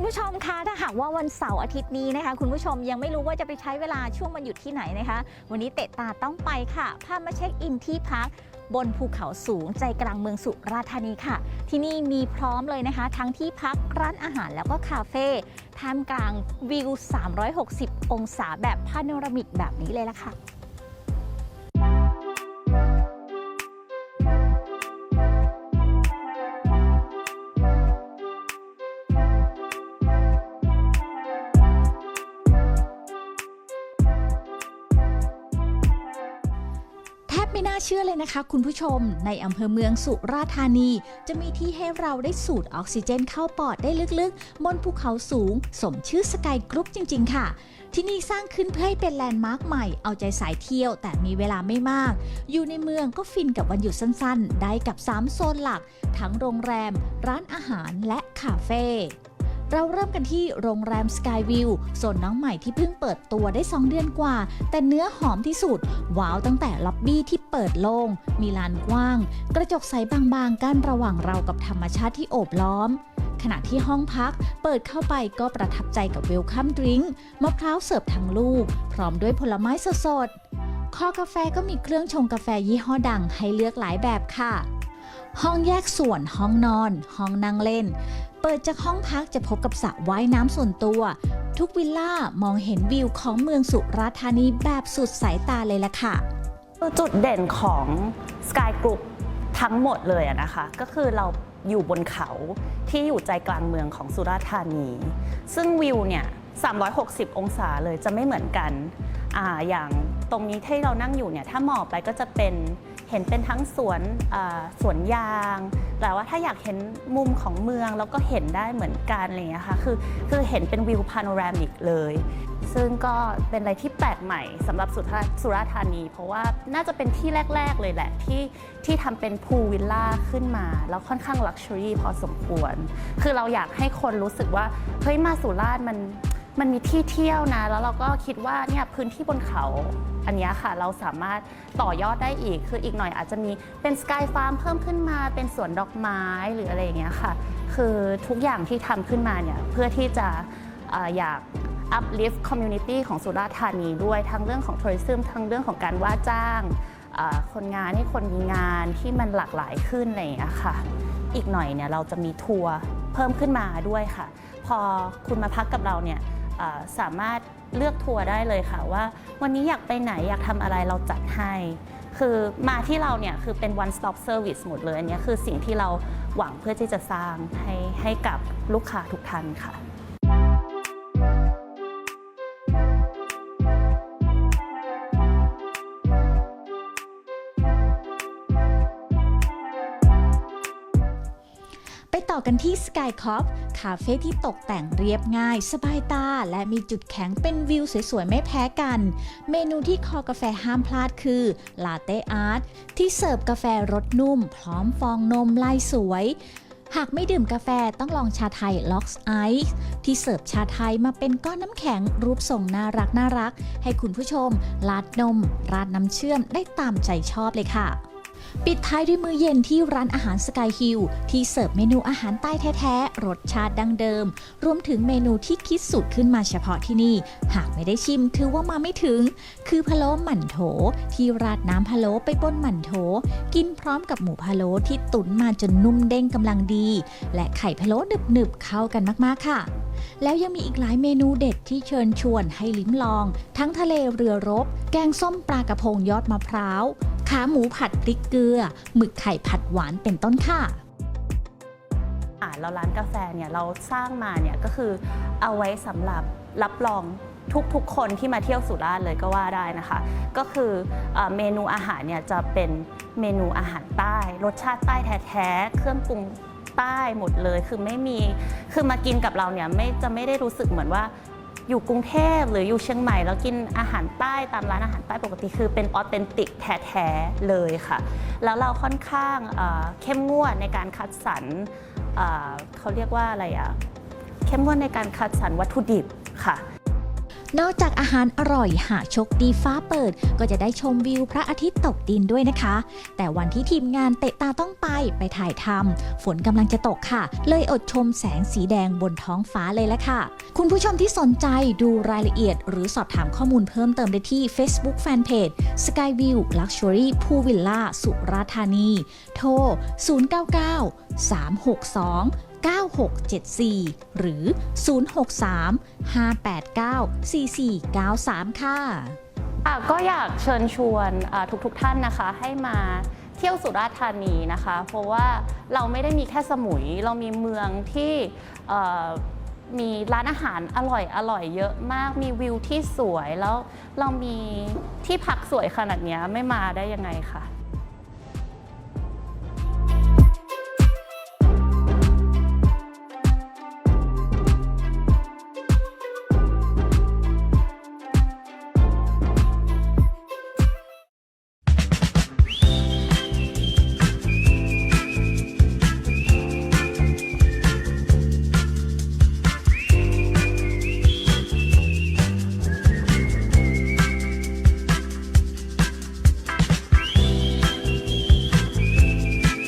คุณผู้ชมคะถ้าหากว่าวันเสาร์อาทิตย์นี้นะคะ คุณผู้ชมยังไม่รู้ว่าจะไปใช้เวลาช่วงวันหยุดที่ไหนนะคะ วันนี้เตะตาต้องไปค่ะ พามาเช็คอินที่พักบนภูเขาสูงใจกลางเมืองสุราษฎร์ธานีค่ะ ที่นี่มีพร้อมเลยนะคะ ทั้งที่พักร้านอาหารแล้วก็คาเฟ่ท่ามกลางวิว 360 องศาแบบพาโนรามิกแบบนี้เลยล่ะค่ะ ชื่อเลยนะคะคุณผู้ชม ในอำเภอเมืองสุราษฎร์ธานี จะมีที่ให้เราได้สูดออกซิเจนเข้าปอดได้ลึกๆ บนภูเขาสูง สมชื่อสกายกรุ๊ปจริง ๆ ค่ะ ที่นี่สร้างขึ้นเพื่อให้เป็นแลนด์มาร์คใหม่เอาใจสายเที่ยวแต่มีเวลาไม่มาก อยู่ในเมืองก็ฟินกับวันหยุดสั้นๆ ได้กับ 3 โซนหลัก ทั้งโรงแรม ร้านอาหารและคาเฟ่ เราเริ่มกันที่โรงแรม Skyview โซนน้องใหม่ที่เพิ่งเปิดตัวได้ 2 เดือนกว่า แต่เนื้อหอมที่สุด ว้าวตั้งแต่ล็อบบี้ที่เปิดโล่งมีลานกว้าง กระจกใสบางๆกั้นระหว่างเรากับธรรมชาติที่โอบล้อมขณะที่ห้องพักเปิดเข้าไปก็ประทับใจกับเวลคัมดริงก์มะพร้าวเสิร์ฟทั้งลูก พร้อมด้วยผลไม้สดๆคอกาแฟก็มีเครื่องชงกาแฟยี่ห้อดังให้เลือกหลายแบบค่ะ ห้องแยกส่วนห้องนอน ห้องนั่งเล่น เปิดจากห้องพักจะพบกับสระว่ายน้ำส่วนตัว ทุกวิลล่ามองเห็นวิวของเมืองสุราษฎร์ธานีแบบสุดสายตาเลยล่ะค่ะ จุดเด่นของ Sky Group ทั้งหมดเลยนะคะ ก็คือเราอยู่บนเขาที่อยู่ใจกลางเมืองของสุราษฎร์ธานี ซึ่งวิวเนี่ย 360 องศาเลยจะไม่เหมือนกันออย่างตรงนี้ที่เรานั่งอยู่เนี่ย ถ้ามองไปก็จะเป็น เห็นเป็นทั้งสวนสวนยาง แต่ว่าถ้าอยากเห็นมุมของเมืองแล้วก็เห็นได้เหมือนกันอะไรอย่างเงี้ยค่ะคือคือเห็นเป็นวิวพาโนรามิกเลย ซึ่งก็เป็นอะไรที่แปลกใหม่สำหรับสุราสุราษฎร์ธานี เพราะว่าน่าจะเป็นที่แรก ๆ เลยแหละ ที่ที่ทำเป็นพูลวิลล่าขึ้นมา แล้วค่อนข้างลักชัวรี่พอสมควร คือเราอยากให้คนรู้สึกว่าเฮ้ยมาสุราษฎร์มัน มันมีที่เที่ยวนะ แล้วเราก็คิดว่าเนี่ยพื้นที่บนเขาอันนี้ค่ะ เราสามารถต่อยอดได้อีก คืออีกหน่อยอาจจะมีเป็นสกายฟาร์มเพิ่มขึ้นมาเป็นสวนดอกไม้หรืออะไรอย่างเงี้ยค่ะ คือทุกอย่างที่ทำขึ้นมาเนี่ยเพื่อที่จะออยาก uplift community ของสุราษฎร์ธานีด้วยทั้งเรื่องของ tourism ทั้งเรื่องของการว่าจ้าง คนงานให้คนมีงานที่มันหลากหลายขึ้นอะไรอย่างเงี้ยค่ะ อีกหน่อยเนี่ยเราจะมีทัวร์เพิ่มขึ้นมาด้วยค่ะ พอคุณมาพักกับเราเนี่ย สามารถเลือกทัวร์ได้เลยค่ะว่า วันนี้อยากไปไหนอยากทำอะไรเราจัดให้ คือมาที่เราเนี่ยคือเป็น one stop service หมดเลย อันนี้คือสิ่งที่เราหวังเพื่อที่จะสร้างให้ให้กับลูกค้าทุกท่านค่ะ ต่อกันที่ Sky c o p คาเฟ่ที่ตกแต่งเรียบง่าย สบายตา และมีจุดแข็งเป็นวิวสวยๆ ไม่แพ้กัน เมนูที่คอกาแฟห้ามพลาดคือลาเต้อาร์ตที่เสิร์ฟกาแฟรสนุ่ม พร้อมฟองนมลายสวยหากไม่ดื่มกาแฟต้องลองชาไทยล็อกไอซ์ที่เสิร์ฟชาไทยมาเป็นก้อนน้ำแข็งรูปทรงน่ารักน่ารัก ให้คุณผู้ชมลาดนม ราดน้ำเชื่อมได้ตามใจชอบเลยค่ะ ปิดท้ายด้วยมื้อเย็นที่ร้านอาหารสกายฮิลที่เสิร์ฟเมนูอาหารใต้แท้ๆ รสชาติดังเดิม รวมถึงเมนูที่คิดสูตรขึ้นมาเฉพาะที่นี่ หากไม่ได้ชิมถือว่ามาไม่ถึง คือพะโล้หมั่นโถ ที่ราดน้ำพะโล้ไปบนหมั่นโถ กินพร้อมกับหมูพะโล้ที่ตุ๋นมาจนนุ่มเด้งกำลังดี และไข่พะโล้หนึบๆเข้ากันมากๆค่ะแล้วยังมีอีกหลายเมนูเด็ดที่เชิญชวนให้ลิ้มลอง ทั้งทะเลเรือรบ แกงส้มปลากระพงยอดมะพร้าว ขาหมูผัดพริกเกลือ หมึกไข่ผัดหวานเป็นต้นค่ะอ่าแล้วร้านกาแฟเนี่ยเราสร้างมาเนี่ยก็คือเอาไว้สำหรับรับรองทุกๆ คนที่มาเที่ยวสุราษฎร์เลยก็ว่าได้นะคะ ก็คืออเมนูอาหารเนี่ยจะเป็นเมนูอาหารใต้ รสชาติใต้แท้ๆเครื่องปรุงใต้หมดเลย คือไม่มีคือมากินกับเราเนี่ยไม่จะไม่ได้รู้สึกเหมือนว่า อยู่กรุงเทพหรืออยู่เชียงใหม่ แล้วกินอาหารใต้ตามร้านอาหารใต้ปกติคือเป็นออเทนติกแท้ๆเลยค่ะ แล้วเราค่อนข้างเข้มงวดในการคัดสรรเอ่อเขาเรียกว่าอะไรอะเข้มงวดในการคัดสรรวัตถุดิบค่ะ นอกจากอาหารอร่อยหากโชคดีฟ้าเปิด ก็จะได้ชมวิวพระอาทิตย์ตกดินด้วยนะคะ แต่วันที่ทีมงานเตะตาต้องไปไปถ่ายทำฝนกำลังจะตกค่ะ เลยอดชมแสงสีแดงบนท้องฟ้าเลยละค่ะ คุณผู้ชมที่สนใจดูรายละเอียด หรือสอบถามข้อมูลเพิ่มเติมได้ที่ Facebook Fanpage Skyview Luxury Pool Villa สุราษฎร์ธานี โทร 099 362 9674 หรือ 063 589 4493 ค่ะอะก็อยากเชิญชวนอ่าทุกๆท่านนะคะให้มาเที่ยวสุราษฎร์ธานีนะคะ เพราะว่าเราไม่ได้มีแค่สมุย เรามีเมืองที่มีร้านอาหารอร่อยอร่อยเยอะมาก มีวิวที่สวยแล้วเรามีที่พักสวยขนาดนี้ไม่มาได้ยังไงคะ